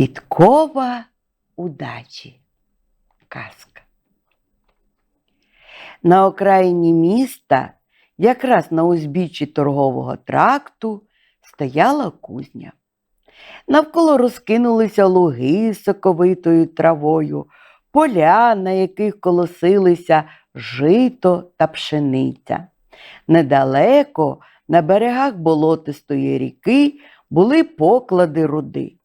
Підкова удачі. Казка. На окраїні міста, якраз на узбіччі торгового тракту, стояла кузня. Навколо розкинулися луги з соковитою травою, поля, на яких колосилися жито та пшениця. Недалеко, на берегах болотистої ріки, були поклади руди.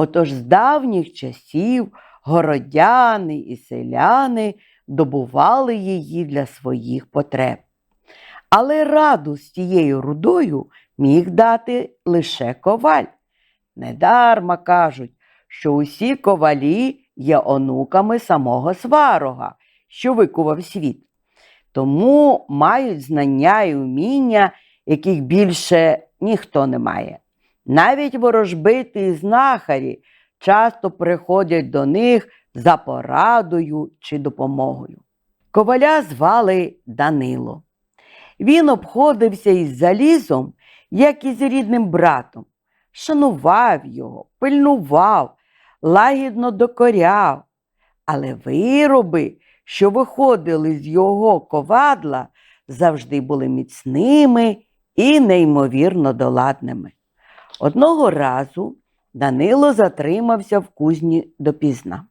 Отож з давніх часів городяни і селяни добували її для своїх потреб. Але раду з тією рудою міг дати лише коваль. Недарма кажуть, що усі ковалі є онуками самого сварога, що викував світ. Тому мають знання і уміння, яких більше ніхто не має. Навіть ворожбити знахарі часто приходять до них за порадою чи допомогою. Коваля звали Данило. Він обходився із залізом, як і з рідним братом, шанував його, пильнував, лагідно докоряв. Але вироби, що виходили з його ковадла, завжди були міцними і неймовірно доладними. Одного разу Данило затримався в кузні допізна.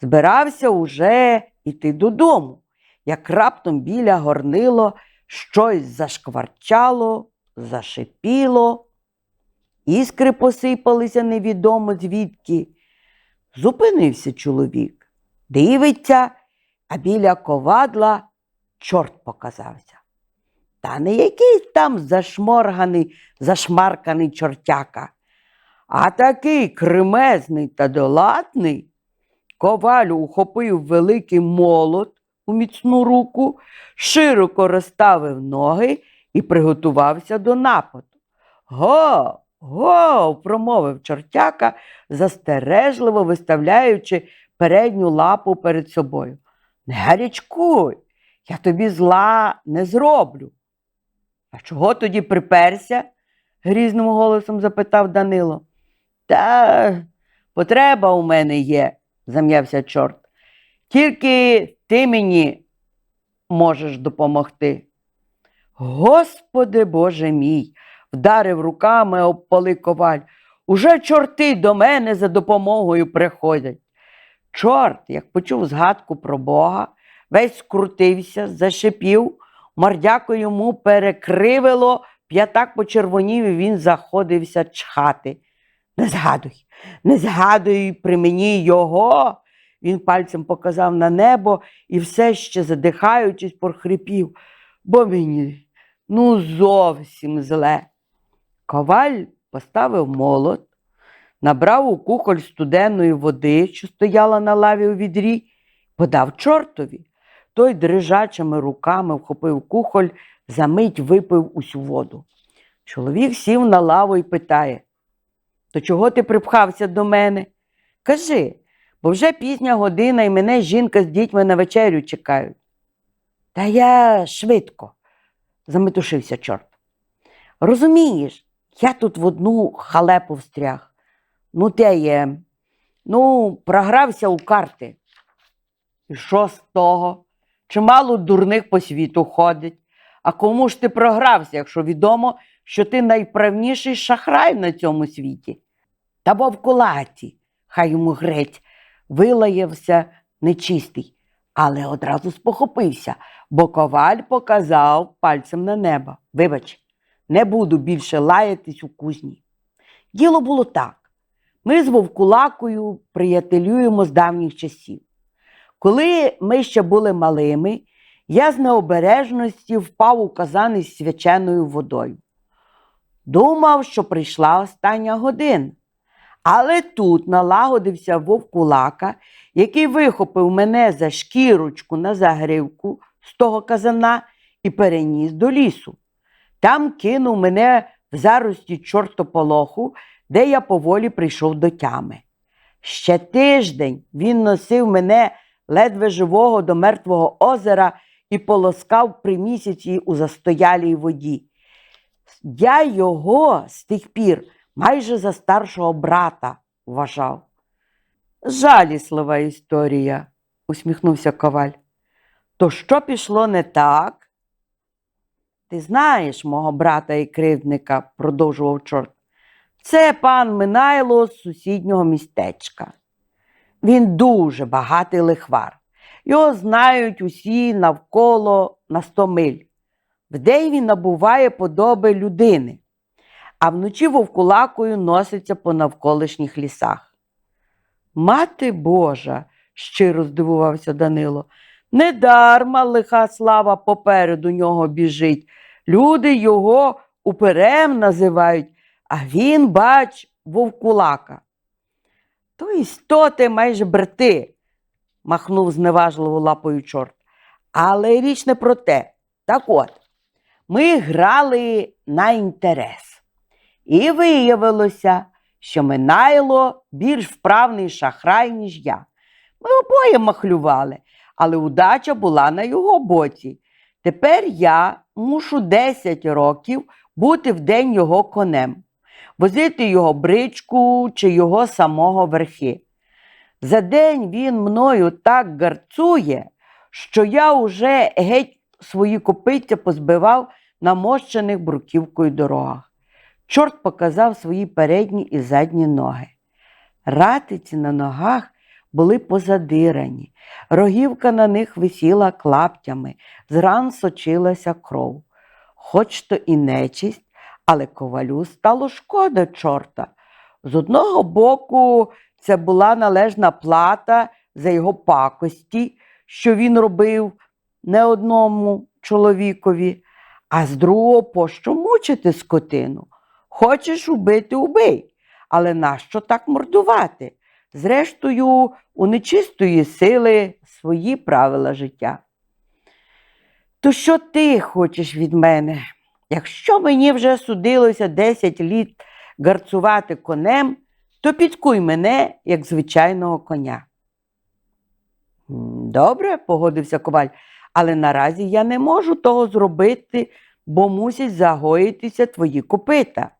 Збирався уже йти додому, як раптом біля горнило щось зашкварчало, зашипіло, іскри посипалися невідомо звідки. Зупинився чоловік, дивиться, а біля ковадла чорт показався. Та не якийсь там зашморганий, зашмарканий чортяка, а такий кремезний та долатний. Коваль ухопив великий молот у міцну руку, широко розставив ноги і приготувався до нападу. Го, го, промовив чортяка, застережливо виставляючи передню лапу перед собою. Не гарячкуй, я тобі зла не зроблю. А чого тоді приперся? грізним голосом запитав Данило. Та потреба у мене є, зам'явся чорт. Тільки ти мені можеш допомогти. Господи Боже мій, вдарив руками об поли коваль. Уже чорти до мене за допомогою приходять. Чорт, як почув згадку про Бога, весь скрутився, зашипів, мордяко йому перекривило, п'ятак почервонів, і він заходився чхати. Не згадуй, не згадуй при мені його. Він пальцем показав на небо і все ще, задихаючись, прохрипів, бо мені ну зовсім зле. Коваль поставив молот, набрав у кухоль студенної води, що стояла на лаві у відрі, подав чортові. Той дрижачими руками вхопив кухоль, за мить випив усю воду. Чоловік сів на лаву і питає: То чого ти припхався до мене? Кажи, бо вже пізня година і мене жінка з дітьми на вечерю чекають. Та я швидко, заметушився чорт. Розумієш, я тут в одну халепу встряг. Ну, те є, ну, програвся у карти. І що з того? Чимало дурних по світу ходить. А кому ж ти програвся, якщо відомо, що ти найправніший шахрай на цьому світі? Та вовкулаті, хай йому грець, вилаявся нечистий, але одразу спохопився, бо коваль показав пальцем на небо. Вибач, не буду більше лаятись у кузні. Діло було так. Ми з Вовкулакою приятелюємо з давніх часів. Коли ми ще були малими, я з необережності впав у казан із свяченою водою. Думав, що прийшла остання година. Але тут налагодився вовкулака, який вихопив мене за шкірочку на загривку з того казана і переніс до лісу. Там кинув мене в зарості чортополоху, де я поволі прийшов до тями. Ще тиждень він носив мене ледве живого до мертвого озера і полоскав при місяці у застоялій воді. Я його з тих пір майже за старшого брата вважав. Жаліслива історія, усміхнувся коваль. То що пішло не так? Ти знаєш мого брата і кривдника, продовжував чорт. Це пан Минайло з сусіднього містечка. Він дуже багатий лихвар. Його знають усі навколо на сто миль. Вдень він набуває подоби людини, а вночі вовкулакою носиться по навколишніх лісах. Мати Божа, щиро здивувався Данило, недарма лиха слава попереду нього біжить. Люди його уперем називають, а він, бач, вовкулака. То істоти майже брати, махнув зневажливо лапою чорт. Але річ не про те. Так от, ми грали на інтерес. І виявилося, що Минайло більш вправний шахрай, ніж я. Ми обоє махлювали, але удача була на його боці. Тепер я мушу 10 років бути в день його конем, возити його бричку чи його самого верхи. За день він мною так гарцує, що я уже геть свої копиця позбивав на мощених бруківкою дорогах. Чорт показав свої передні і задні ноги. Ратиці на ногах були позадирані, рогівка на них висіла клаптями, з ран сочилася кров. Хоч то і нечисть, але ковалю стало шкода чорта. З одного боку, це була належна плата за його пакості, що він робив не одному чоловікові, а з другого, пощо мучити скотину? Хочеш убити, убий, але нащо так мордувати? Зрештою, у нечистої сили свої правила життя. То що ти хочеш від мене? Якщо мені вже судилося 10 літ гарцувати конем, то підкуй мене, як звичайного коня. Добре, погодився коваль, але наразі я не можу того зробити, бо мусять загоїтися твої копита.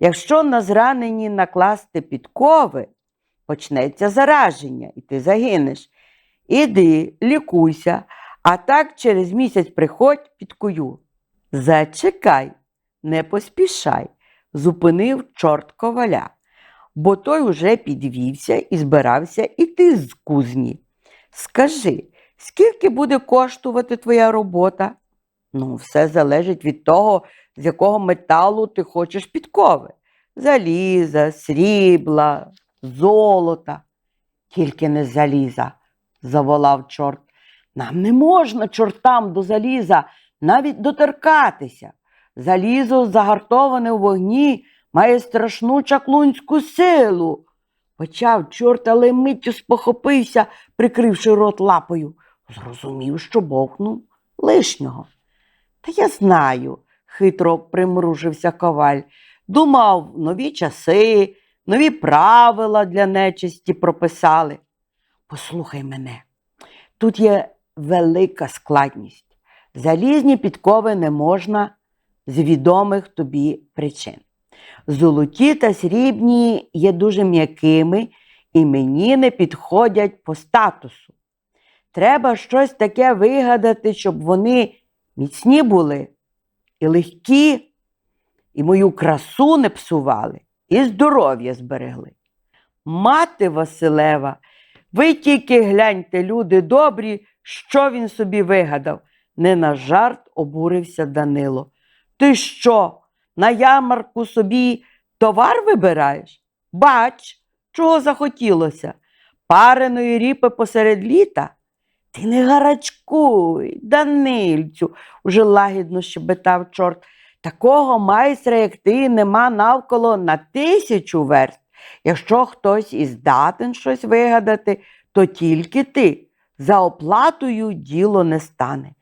Якщо на зранені накласти підкови, почнеться зараження, і ти загинеш. Іди, лікуйся, а так через місяць приходь підкую. Зачекай, не поспішай, зупинив чорт коваля, бо той уже підвівся і збирався іти з кузні. Скажи, скільки буде коштувати твоя робота? Ну, все залежить від того, з якого металу ти хочеш підкови. Заліза, срібла, золота. Тільки не заліза, заволав чорт. Нам не можна чортам до заліза навіть доторкатися. Залізо, загартоване у вогні, має страшну чаклунську силу. Почав чорт, але миттю спохопився, прикривши рот лапою. Зрозумів, що бовкнув лишнього. Та я знаю, хитро примружився коваль. Думав, нові часи, нові правила для нечисті прописали. Послухай мене, тут є велика складність. Залізні підкови не можна з відомих тобі причин. Золоті та срібні є дуже м'якими і мені не підходять по статусу. Треба щось таке вигадати, щоб вони міцні були і легкі, і мою красу не псували, і здоров'я зберегли. Мати Василева, ви тільки гляньте, люди добрі, що він собі вигадав. Не на жарт обурився Данило. Ти що, на ярмарку собі товар вибираєш? Бач, чого захотілося. Пареної ріпи посеред літа? Ти не гарачкуй, Данильцю, уже лагідно щебетав чорт. Такого майстра, як ти, нема навколо на тисячу верст. Якщо хтось і здатен щось вигадати, то тільки ти. За оплатою діло не стане.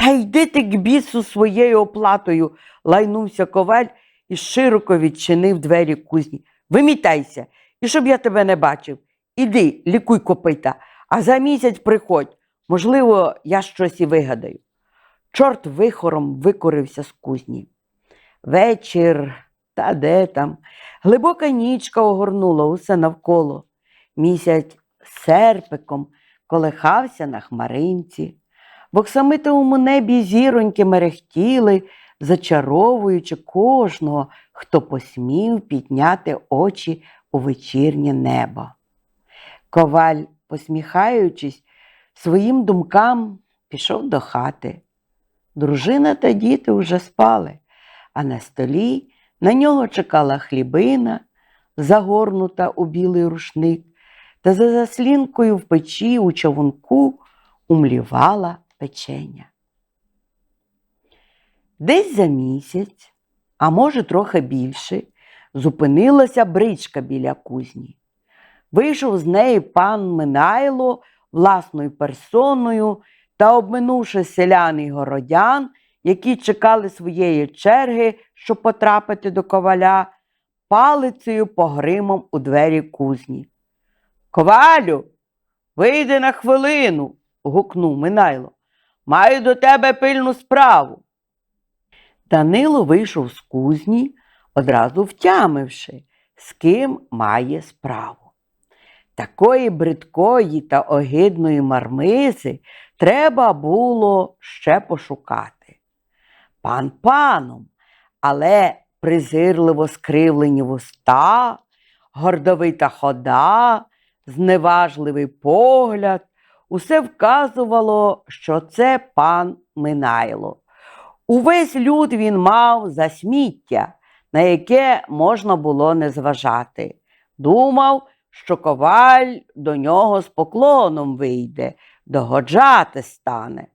Та йди ти к бісу своєю оплатою, лайнувся коваль і широко відчинив двері кузні. Вимітайся, і щоб я тебе не бачив. Іди, лікуй копита, а за місяць приходь. Можливо, я щось і вигадаю. Чорт вихором викорився з кузні. Вечір, та де там, глибока нічка огорнула усе навколо. Місяць серпиком колихався на хмаринці. В оксамитовому небі зіроньки мерехтіли, зачаровуючи кожного, хто посмів підняти очі у вечірнє небо. Коваль, посміхаючись, своїм думкам пішов до хати. Дружина та діти вже спали, а на столі на нього чекала хлібина, загорнута у білий рушник, та за заслінкою в печі у човунку умлівала печеня. Десь за місяць, а може трохи більше, зупинилася бричка біля кузні. Вийшов з неї пан Минайло власною персоною та, обминувши селян і городян, які чекали своєї черги, щоб потрапити до коваля, палицею погримом у двері кузні. Ковалю, вийди на хвилину, гукнув Минайло. Маю до тебе пильну справу. Данило вийшов з кузні, одразу втямивши, з ким має справу. Такої бридкої та огидної мармизи треба було ще пошукати. Пан паном, але презирливо скривлені вуста, гордовита хода, зневажливий погляд, усе вказувало, що це пан Минайло. Увесь люд він мав за сміття, на яке можна було не зважати. Думав, що коваль до нього з поклоном вийде, догоджати стане.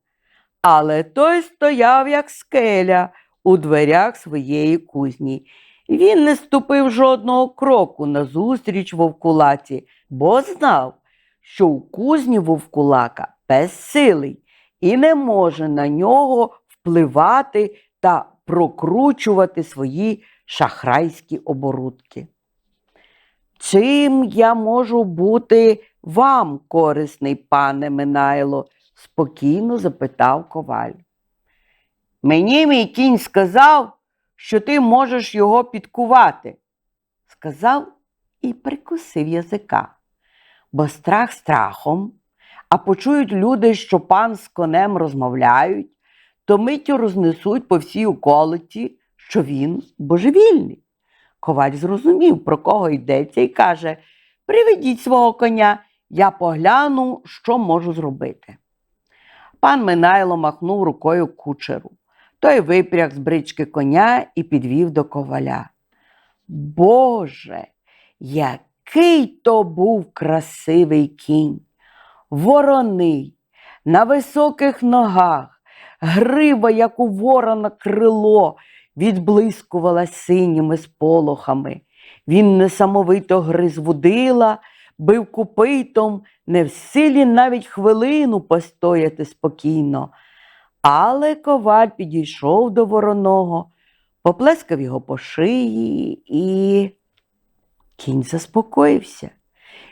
Але той стояв, як скеля, у дверях своєї кузні. Він не ступив жодного кроку назустріч вовкулаці, бо знав, що у кузні вовкулака безсилий і не може на нього впливати та прокручувати свої шахрайські оборудки. Чим я можу бути вам корисний, пане Минайло? спокійно запитав коваль. Мені мій кінь сказав, що ти можеш його підкувати, сказав і прикусив язика, бо страх страхом, а почують люди, що пан з конем розмовляють, то миттю рознесуть по всій околиці, що він божевільний. Коваль зрозумів, про кого йдеться, і каже Приведіть свого коня, я погляну, що можу зробити. Пан Минайло махнув рукою кучеру. Той випряг з брички коня і підвів до коваля. Боже, який то був красивий кінь, вороний, на високих ногах, грива, як у ворона крило, відблискувала синіми сполохами. Він несамовито гриз вудила, бив купитом, не в силі навіть хвилину постояти спокійно. Але коваль підійшов до вороного, поплескав його по шиї і кінь заспокоївся.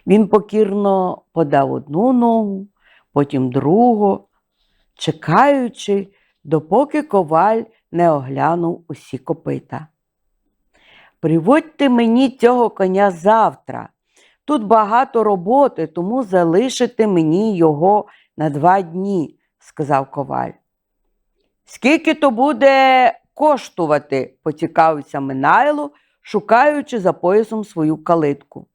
Він покірно подав одну ногу, потім другу, чекаючи, допоки коваль не оглянув усі копита. Приводьте мені цього коня завтра. Тут багато роботи, тому залишите мені його на два дні, сказав коваль. Скільки то буде коштувати? поцікавився Минайло, шукаючи за поясом свою калитку.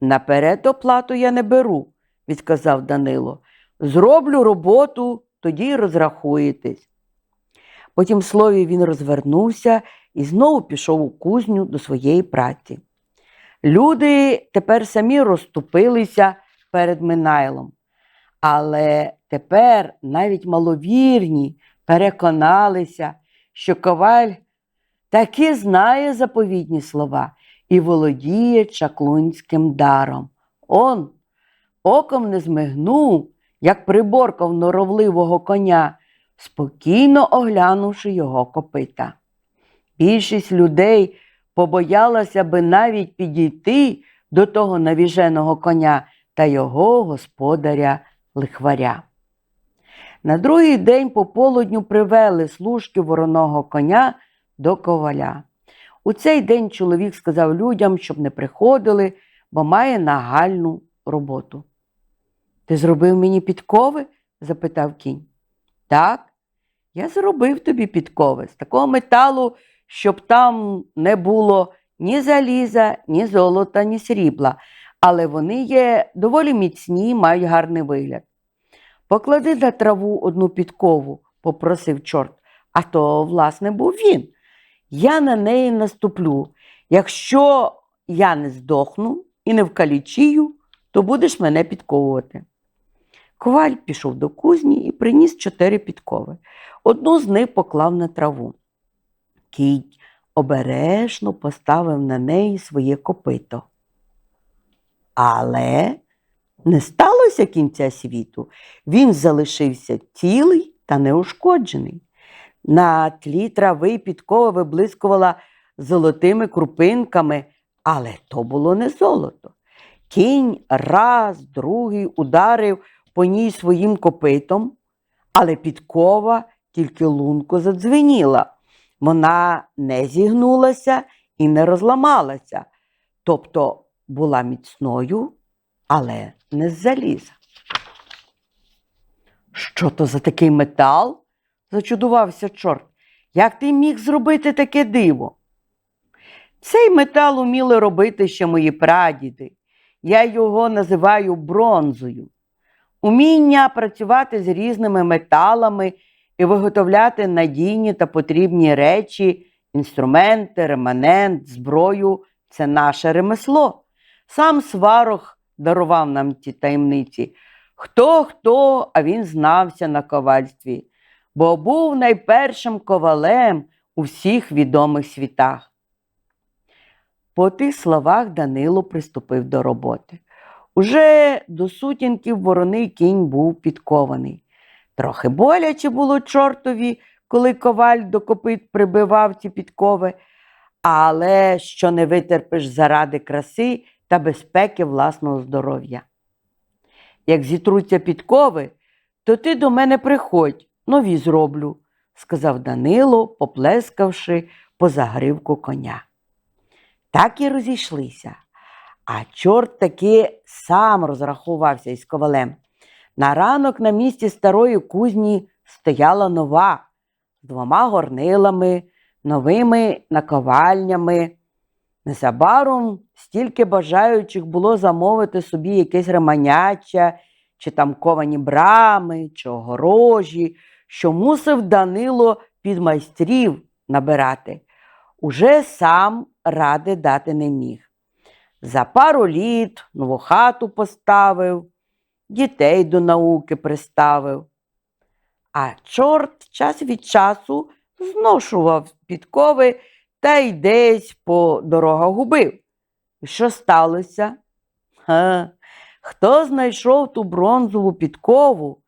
Наперед оплату я не беру, відказав Данило. Зроблю роботу, тоді й розрахуєтесь. Потім слові він розвернувся і знову пішов у кузню до своєї праці. Люди тепер самі розступилися перед Минайлом, але тепер навіть маловірні переконалися, що коваль таки знає заповідні слова і володіє чаклунським даром. Он оком не змигнув, як приборкав норовливого коня, спокійно оглянувши його копита. Більшість людей побоялася би навіть підійти до того навіженого коня та його господаря лихваря. На другий день пополудню привели служки вороного коня до коваля. У цей день чоловік сказав людям, щоб не приходили, бо має нагальну роботу. Ти зробив мені підкови? запитав кінь. Так, я зробив тобі підкови з такого металу, щоб там не було ні заліза, ні золота, ні срібла, але вони є доволі міцні, мають гарний вигляд. Поклади на траву одну підкову, попросив чорт, а то, власне, був він. Я на неї наступлю. Якщо я не здохну і не вкалічію, то будеш мене підковувати. Коваль пішов до кузні і приніс чотири підкови. Одну з них поклав на траву. Кінь обережно поставив на неї своє копито. Але не сталося кінця світу. Він залишився цілий та неушкоджений. На тлі трави підкова виблискувала золотими крупинками, але то було не золото. Кінь раз, другий ударив по ній своїм копитом, але підкова тільки лунко задзвеніла. Вона не зігнулася і не розламалася, тобто була міцною, але не з заліза. Що то за такий метал? Зачудувався чорт. Як ти міг зробити таке диво? Цей метал уміли робити ще мої прадіди. Я його називаю бронзою. Уміння працювати з різними металами і виготовляти надійні та потрібні речі, інструменти, реманент, зброю це наше ремесло. Сам сварог дарував нам ці таємниці. Хто хто, а він знався на ковальстві, бо був найпершим ковалем у всіх відомих світах. По тих словах Данило приступив до роботи. Уже до сутінків вороний кінь був підкований. Трохи боляче було чортові, коли коваль до копит прибивав ці підкови, але що не витерпиш заради краси та безпеки власного здоров'я. Як зітруться підкови, то ти до мене приходь, нові зроблю, сказав Данило, поплескавши по загривку коня. Так і розійшлися. А чорт таки сам розрахувався із ковалем. На ранок на місці старої кузні стояла нова з двома горнилами, новими наковальнями. Незабаром стільки бажаючих було замовити собі якесь реманяча, чи там ковані брами, чи огорожі, що мусив Данило під майстрів набирати. Уже сам ради дати не міг. За пару літ нову хату поставив, дітей до науки приставив. А чорт час від часу зношував підкови та й десь по дорогах губив. І що сталося? Ха, хто знайшов ту бронзову підкову?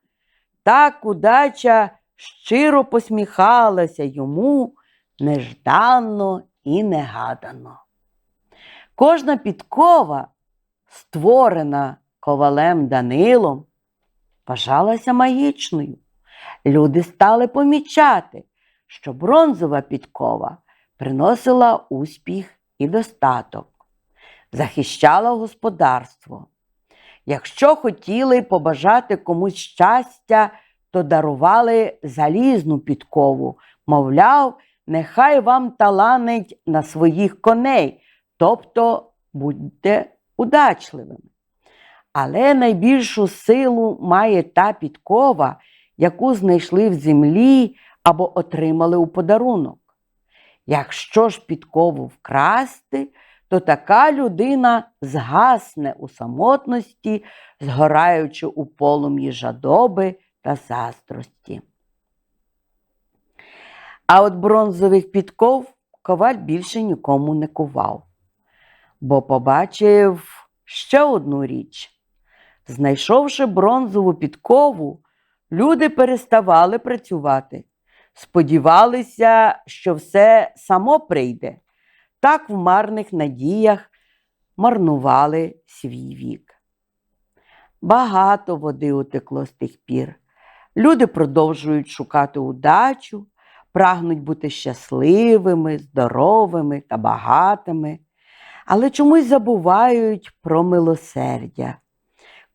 Так удача щиро посміхалася йому нежданно і негадано. Кожна підкова, створена ковалем Данилом, вважалася магічною. Люди стали помічати, що бронзова підкова приносила успіх і достаток, захищала господарство. Якщо хотіли побажати комусь щастя, то дарували залізну підкову, мовляв, нехай вам таланить на своїх коней, тобто будьте удачливими. Але найбільшу силу має та підкова, яку знайшли в землі або отримали у подарунок. Якщо ж підкову вкрасти, то така людина згасне у самотності, згораючи у полум'ї жадоби та заздрості. А от бронзових підков коваль більше нікому не кував. бо побачив ще одну річ. Знайшовши бронзову підкову, люди переставали працювати, сподівалися, що все само прийде. Так в марних надіях марнували свій вік. Багато води утекло з тих пір. Люди продовжують шукати удачу, прагнуть бути щасливими, здоровими та багатими, але чомусь забувають про милосердя.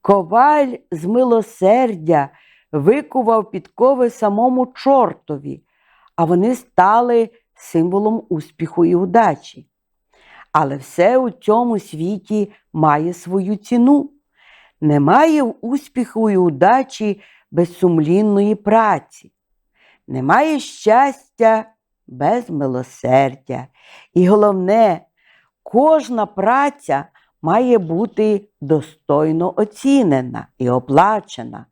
Коваль з милосердя викував підкови самому чортові, а вони стали символом успіху і удачі. Але все у цьому світі має свою ціну. Немає успіху і удачі без сумлінної праці. Немає щастя без милосердя. І головне, кожна праця має бути достойно оцінена і оплачена,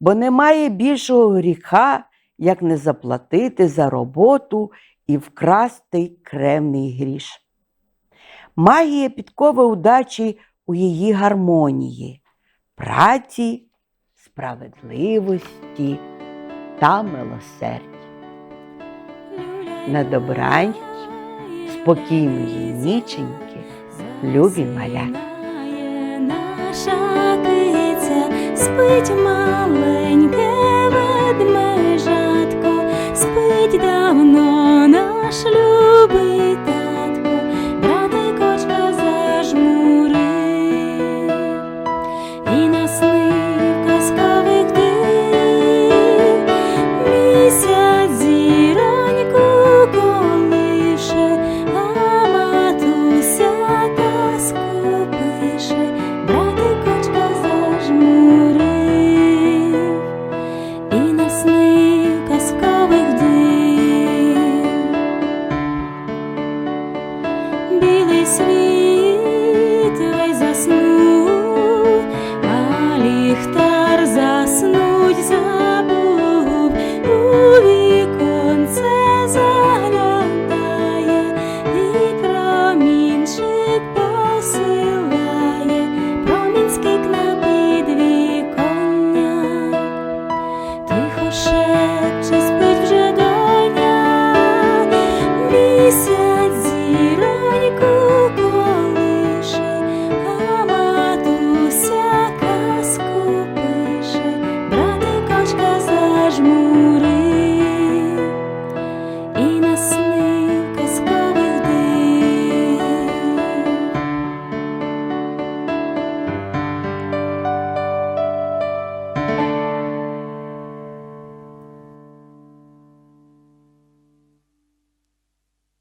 бо немає більшого гріха, як не заплатити за роботу і вкрасти кремний гріш. Магія підкови удачі у її гармонії, праці, справедливості та милосердя. На добраніч, спокійної ніченьки, любі малята. Наша киця, спить маленьке Ashley.